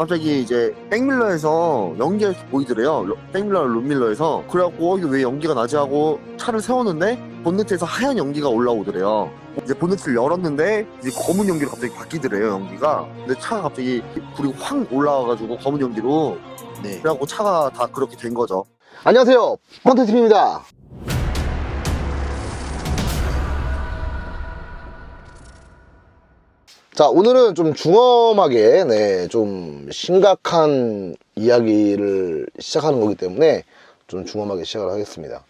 갑자기 이제 백밀러에서 연기가 보이더래요. 로- 백밀러 룸밀러에서 그래갖고 어, 이게 왜 연기가 나지 하고 차를 세웠는데 본네트에서 하얀 연기가 올라오더래요. 이제 본네트를 열었는데 이제 검은 연기로 갑자기 바뀌더래요 연기가. 근데 차가 갑자기 불이 확 올라와가지고 검은 연기로 네. 그래갖고 차가 다 그렇게 된 거죠. 안녕하세요. 펀트TV입니다. 자, 오늘은 좀 중험하게, 네, 좀 심각한 이야기를 시작하는 거기 때문에 좀 중험하게 시작을 하겠습니다.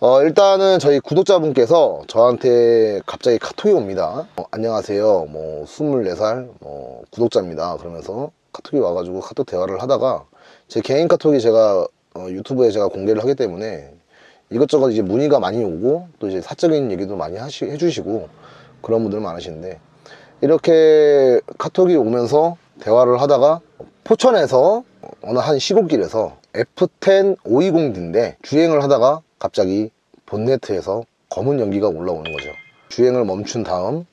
어, 일단은 저희 구독자분께서 저한테 갑자기 카톡이 옵니다. 어, 안녕하세요. 뭐, 24살, 뭐, 구독자입니다. 그러면서 카톡이 와가지고 카톡 대화를 하다가 제 개인 카톡이 제가 어, 유튜브에 제가 공개를 하기 때문에 이것저것 이제 문의가 많이 오고 또 이제 사적인 얘기도 많이 하시, 해주시고 그런 분들 많으신데 이렇게 카톡이 오면서 대화를 하다가 포천에서 어느 한 시골길에서 F10 520D인데 주행을 하다가 갑자기 본네트에서 검은 연기가 올라오는 거죠. 주행을 멈춘 다음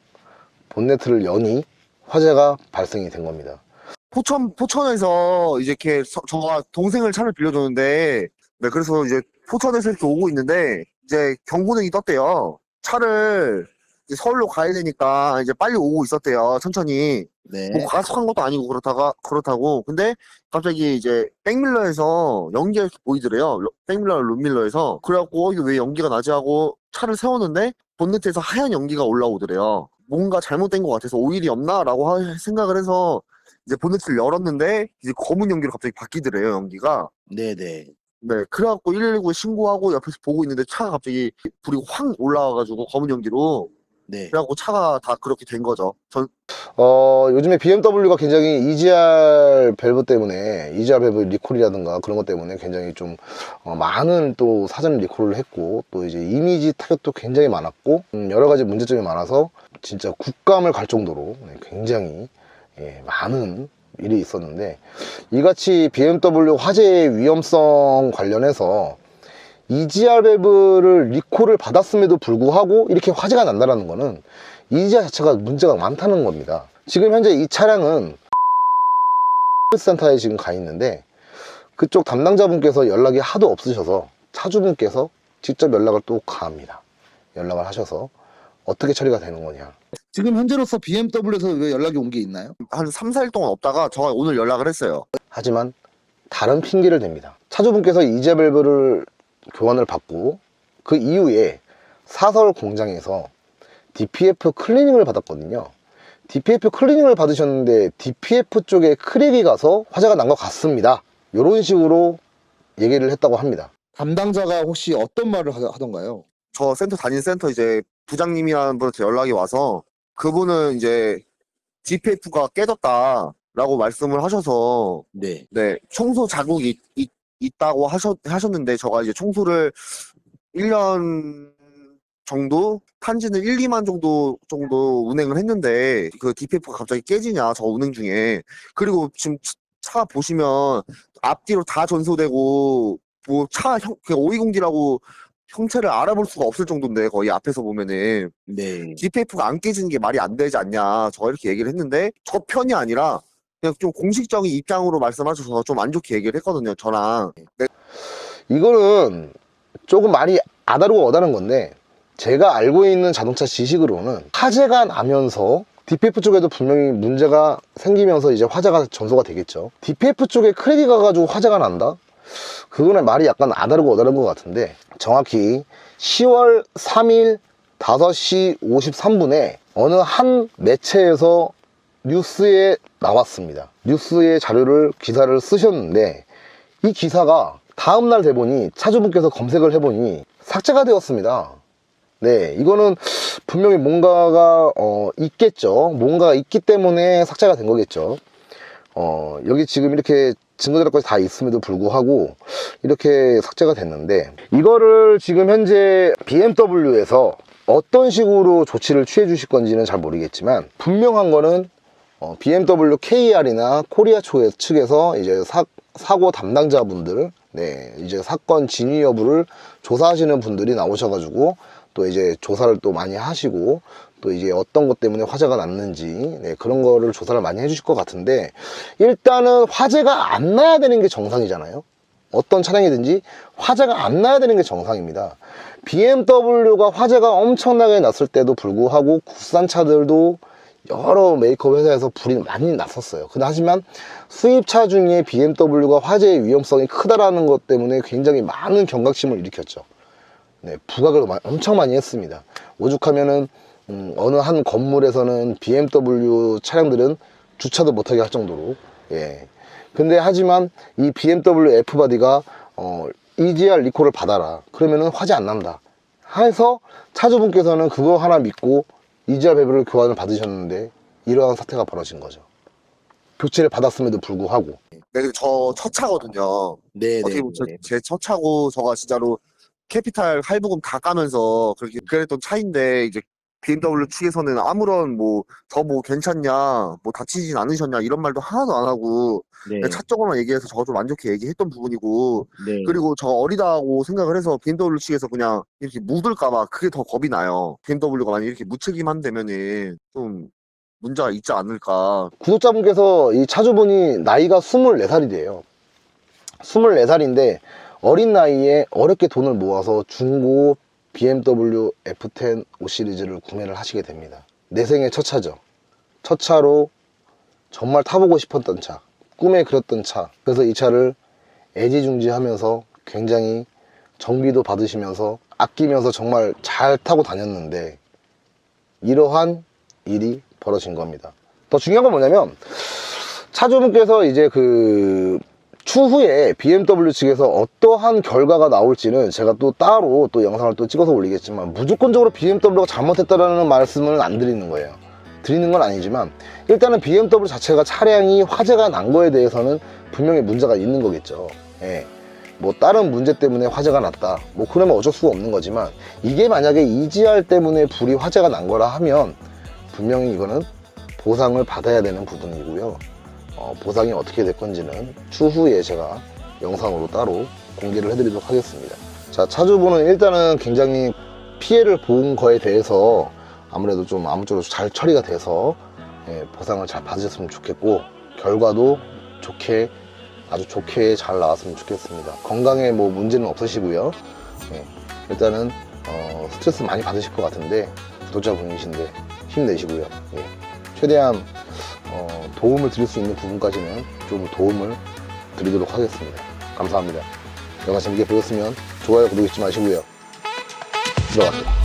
본네트를 여니 화재가 발생이 된 겁니다. 포천 포천에서 이제 이렇게 서- 저가 동생을 차를 빌려줬는데 네 그래서 이제 포천에서 이렇게 오고 있는데 이제 경고등이 떴대요. 차를 이제 서울로 가야 되니까 이제 빨리 오고 있었대요. 천천히 네. 뭐 과속한 것도 아니고 그렇다가 그렇다고 근데 갑자기 이제 백밀러에서 연기가 이렇게 보이더래요. 로- 백밀러 룸밀러에서 그래갖고 어, 이게 왜 연기가 나지 하고 차를 세웠는데 본네트에서 하얀 연기가 올라오더래요. 뭔가 잘못된 것 같아서 오일이 없나라고 하- 생각을 해서 이제 본네트를 열었는데 이제 검은 연기로 갑자기 바뀌더래요 연기가. 네네. 네, 그래갖고 119에 신고하고 옆에서 보고 있는데 차가 갑자기 불이 확 올라와가지고 검은 연기로 네. 그래갖고 차가 다 그렇게 된 거죠. 전 어, 요즘에 BMW가 굉장히 EGR 밸브 때문에, EGR 밸브 리콜이라든가 그런 것 때문에 굉장히 좀, 어, 많은 또 사전 리콜을 했고, 또 이제 이미지 타격도 굉장히 많았고, 음, 여러 가지 문제점이 많아서 진짜 국감을 갈 정도로 네, 굉장히, 예, 많은 일이 있었는데, 이같이 BMW 화재의 위험성 관련해서 EGR 밸브를 리콜을 받았음에도 불구하고 이렇게 화재가 난다는 거는 이지아 자체가 문제가 많다는 겁니다. 지금 현재 이 차량은 센터에 지금 가 있는데 그쪽 담당자분께서 연락이 하도 없으셔서 차주분께서 직접 연락을 또 가합니다. 연락을 하셔서 어떻게 처리가 되는 거냐. 지금 현재로서 BMW에서 왜 연락이 온 게 있나요? 한 3, 4일 동안 없다가 저가 오늘 연락을 했어요. 하지만 다른 핑계를 댑니다. 차주분께서 이지아 밸브를 교환을 받고 그 이후에 사설 공장에서 DPF 클리닝을 받았거든요. DPF 클리닝을 받으셨는데 DPF 쪽에 크랙이 가서 화재가 난 것 같습니다. 이런 식으로 얘기를 했다고 합니다. 담당자가 혹시 어떤 말을 하- 하던가요? 저 센터 다닌 센터 이제 부장님이라는 분한테 연락이 와서 그분은 이제 DPF가 깨졌다라고 말씀을 하셔서 네. 네 청소 자국이 있, 있다고 하셨, 하셨는데 저가 이제 청소를 1년 정도 탄지는 1, 2만 정도 정도 운행을 했는데 그 DPF가 갑자기 깨지냐 저 운행 중에 그리고 지금 차- 차 보시면 앞뒤로 다 전소되고 뭐차 형, 그 520D라고 형체를 알아볼 수가 없을 정도인데 거의 앞에서 보면은 네. DPF가 안 깨지는 게 말이 안 되지 않냐 저 이렇게 얘기를 했는데 저 편이 아니라 그냥 좀 공식적인 입장으로 말씀하셔서 좀 안 좋게 얘기를 했거든요 저랑 이거는 조금 많이 아다르고 어다른 건데 제가 알고 있는 자동차 지식으로는 화재가 나면서 DPF 쪽에도 분명히 문제가 생기면서 이제 화재가 전소가 되겠죠. DPF 쪽에 크랙이 가가지고 화재가 난다? 그거는 말이 약간 아다르고 어다른 것 같은데 정확히 10월 3일 5시 53분에 어느 한 매체에서 뉴스에 나왔습니다. 뉴스의 자료를 기사를 쓰셨는데 이 기사가 다음날 대보니 차주분께서 검색을 해보니 삭제가 되었습니다. 네, 이거는 분명히 뭔가가 어, 있겠죠. 뭔가가 있기 때문에 삭제가 된 거겠죠. 어, 여기 지금 이렇게 증거자료까지 다 있음에도 불구하고 이렇게 삭제가 됐는데 이거를 지금 현재 BMW에서 어떤 식으로 조치를 취해 주실 건지는 잘 모르겠지만 분명한 거는 어, BMW KR이나 코리아 초 측에서 이제 사, 사고 담당자분들, 네, 이제 사건 진위 여부를 조사하시는 분들이 나오셔가지고 또 이제 조사를 또 많이 하시고 또 이제 어떤 것 때문에 화재가 났는지 네, 그런 거를 조사를 많이 해주실 것 같은데 일단은 화재가 안 나야 되는 게 정상이잖아요. 어떤 차량이든지 화재가 안 나야 되는 게 정상입니다. BMW가 화재가 엄청나게 났을 때도 불구하고 국산차들도 여러 메이크업 회사에서 불이 많이 났었어요. 하지만 수입차 중에 BMW가 화재의 위험성이 크다라는 것 때문에 굉장히 많은 경각심을 일으켰죠. 네, 부각을 마- 엄청 많이 했습니다. 오죽하면은 음, 어느 한 건물에서는 BMW 차량들은 주차도 못하게 할 정도로 예. 근데 하지만 이 BMW F바디가 어, EGR 리콜을 받아라. 그러면은 화재 안 난다. 해서 차주분께서는 그거 하나 믿고 EGR 배부를 교환을 받으셨는데 이러한 사태가 벌어진 거죠. 교체를 받았음에도 불구하고 네, 근데 저첫 차거든요. 네, 어떻게 보면 제첫 차고 저가 진짜로 캐피탈 할부금 다 까면서 그렇게 그랬던 차인데 이제 BMW 측에서는 아무런 뭐더뭐 괜찮냐 뭐 다치진 않으셨냐 이런 말도 하나도 안 하고 네, 그냥 차적으로만 얘기해서 저가 좀 안 좋게 얘기했던 부분이고 네. 그리고 저 어리다고 생각을 해서 BMW 측에서 그냥 이렇게 묻을까봐 그게 더 겁이 나요. BMW가 만약 이렇게 무책임한다면은 좀 문제가 있지 않을까. 구독자분께서 이 차주분이 나이가 24살이래요. 24살인데 어린 나이에 어렵게 돈을 모아서 중고 BMW F10 5 시리즈를 구매를 하시게 됩니다. 내 생애 첫 차죠. 첫 차로 정말 타보고 싶었던 차, 꿈에 그렸던 차. 그래서 이 차를 애지중지하면서 굉장히 정비도 받으시면서 아끼면서 정말 잘 타고 다녔는데 이러한 일이 벌어진 겁니다. 더 중요한 건 뭐냐면 차주분께서 이제 그 추후에 BMW 측에서 어떠한 결과가 나올지는 제가 또 따로 또 영상을 또 찍어서 올리겠지만 무조건적으로 BMW가 잘못했다라는 말씀을 안 드리는 거예요. 드리는 건 아니지만 일단은 BMW 자체가 차량이 화재가 난 거에 대해서는 분명히 문제가 있는 거겠죠. 예. 뭐 다른 문제 때문에 화재가 났다. 뭐 그러면 어쩔 수가 없는 거지만 이게 만약에 EGR 때문에 불이 화재가 난 거라 하면 분명히 이거는 보상을 받아야 되는 부분이고요. 어, 보상이 어떻게 될 건지는 추후에 제가 영상으로 따로 공개를 해드리도록 하겠습니다. 자, 차주분은 일단은 굉장히 피해를 본 거에 대해서 아무래도 좀 아무쪼록 잘 처리가 돼서 예, 보상을 잘 받으셨으면 좋겠고 결과도 좋게 아주 좋게 잘 나왔으면 좋겠습니다. 건강에 뭐 문제는 없으시고요. 예, 일단은 어, 스트레스 많이 받으실 것 같은데 구독자분이신데 힘내시고요. 예, 최대한 어, 도움을 드릴 수 있는 부분까지는 좀 도움을 드리도록 하겠습니다. 감사합니다. 영상 재밌게 보셨으면 좋아요, 구독 잊지 마시고요. 들어가세요.